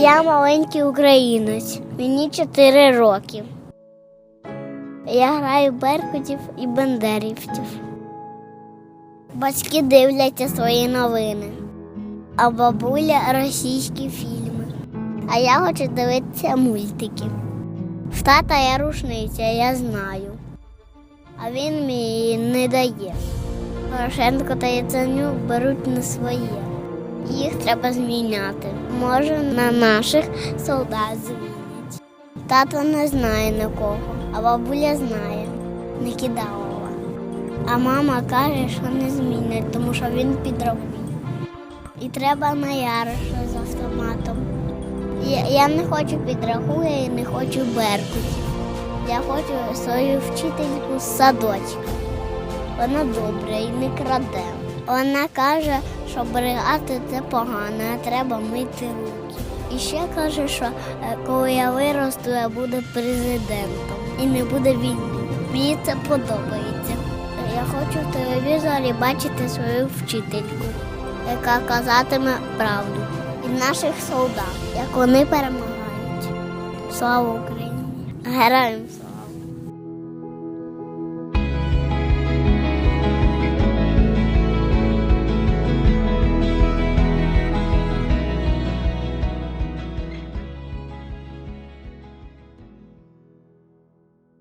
Я маленький українець, мені 4 роки. Я граю беркутів і бендерівців. Батьки дивляться свої новини, а бабуля російські фільми. А я хочу дивитися мультики. В тата є рушниця, я знаю. А він мені не дає. Порошенко та Яценюк беруть на своє. Їх треба зміняти. Може, на наших солдат змінять. Тато не знає нікого, а бабуля знає, не кидалова. А мама каже, що не змінять, тому що він підробив. І треба на яриша з автоматом. Я, я не хочу підрахуя і не хочу беркутів. Я хочу свою вчительку з садочка. Вона добра і не краде. Вона каже, що бригати це погано, треба мити руки. І ще каже, що е, коли я виросту, я буду президентом і не буде війни. Мені це подобається. Я хочу в телевізорі бачити свою вчительку, яка казатиме правду. І наших солдат, як вони перемагають. Слава Україні! Героям слава!